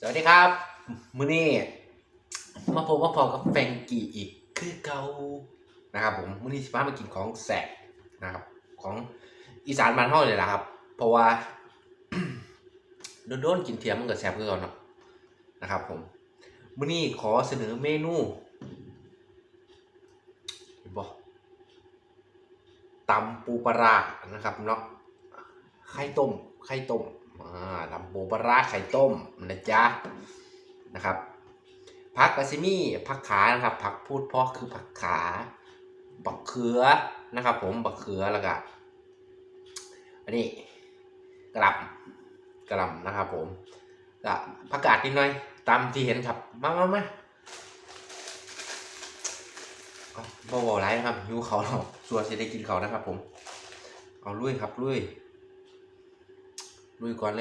สวัสดีครับมือนี้มาพบมาพอกับแฟงกี้อีกคือเก่านะครับผมมือนี้สิพามากินของแสบนะครับ ของอีสานบ้านเฮาเลยล่ะครับ เพราะว่าโดนๆกินเทียมมันก็แซ่บเก่าเนาะนะครับ ผมมือนี้ขอเสนอเมนูเห็นบ่ตำปูปลานะครับเนาะไข่ต้มไข่ต้ม อ่าตำปูปลาร้าไข่ต้มนะจ๊ะนะครับผักกะซิมี่ผักขานะครับผักพูดเพราะคือผักขาบักเขือนะครับ ผมบักเขือแล้วก็อันนี้กระลำกระลำนะครับ ผมก็ผักกาดนิดหน่อยตามที่เห็นครับมามามาเอาบ่บ่ไรครับหิวเขาเราส่วนจะได้กินเขานะครับ ผม เอาลุยครับลุย ลุยก่อน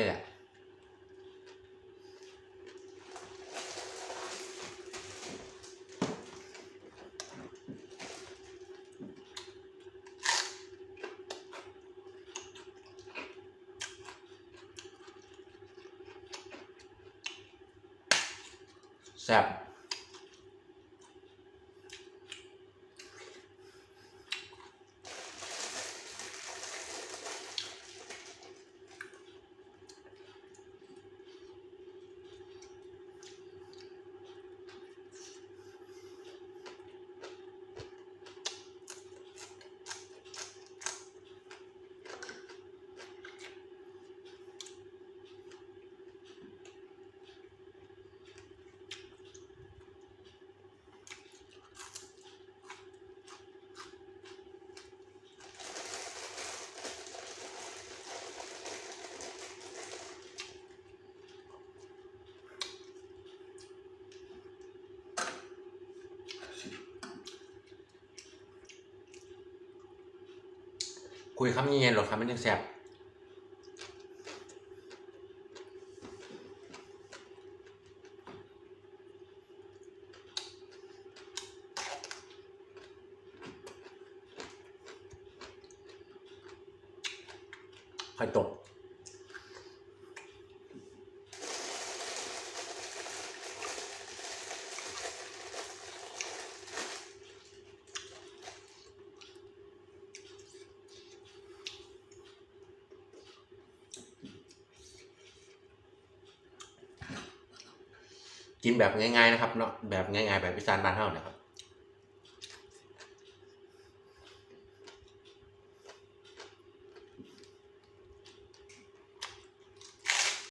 คุยคำเย็นๆหรอครับมันยังแซ่บไข่ตก กินแบบง่ายๆนะครับเนาะแบบง่ายๆแบบพิซานบ้านเฮาเนี่ยครับ